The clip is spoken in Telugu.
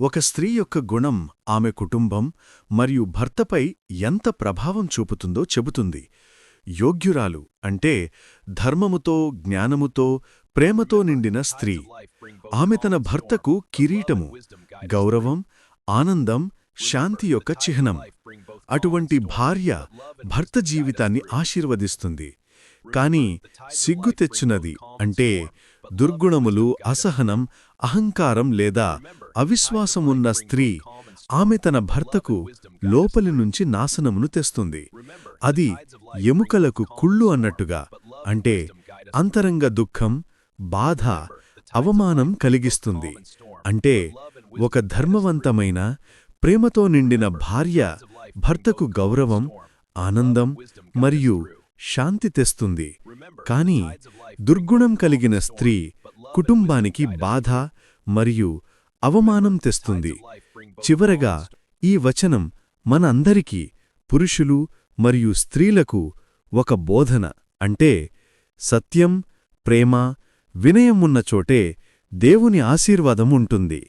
ఒక స్త్రీ యొక్క గుణం ఆమె కుటుంబం మరియు భర్తపై ఎంత ప్రభావం చూపుతుందో చెబుతుంది. యోగ్యురాలు అంటే ధర్మముతో జ్ఞానముతో ప్రేమతో నిండిన స్త్రీ. ఆమె తన భర్తకు కిరీటము గౌరవం ఆనందం శాంతి యొక్క చిహ్నం. అటువంటి భార్య భర్త జీవితాన్ని ఆశీర్వదిస్తుంది. కాని సిగ్గు తెచ్చునది అంటే దుర్గుణములు అసహనం అహంకారం లేదా అవిశ్వాసమున్న స్త్రీ ఆమె తన భర్తకు లోపలి నుంచి నాశనమును తెస్తుంది. అది ఎముకలకు కుళ్ళు అన్నట్టుగా అంటే అంతరంగ దుఃఖం బాధ అవమానం కలిగిస్తుంది. అంటే ఒక ధర్మవంతమైన ప్రేమతో నిండిన భార్య భర్తకు గౌరవం ఆనందం మరియు శాంతి తెస్తుంది. కాని దుర్గుణం కలిగిన స్త్రీ కుటుంబానికి బాధ మరియు అవమానం తెస్తుంది. చివరగా ఈ వచనం మన అందరికీ పురుషులు మరియు స్త్రీలకు ఒక బోధన. అంటే సత్యం ప్రేమ వినయం ఉన్న చోటే దేవుని ఆశీర్వాదం ఉంటుంది.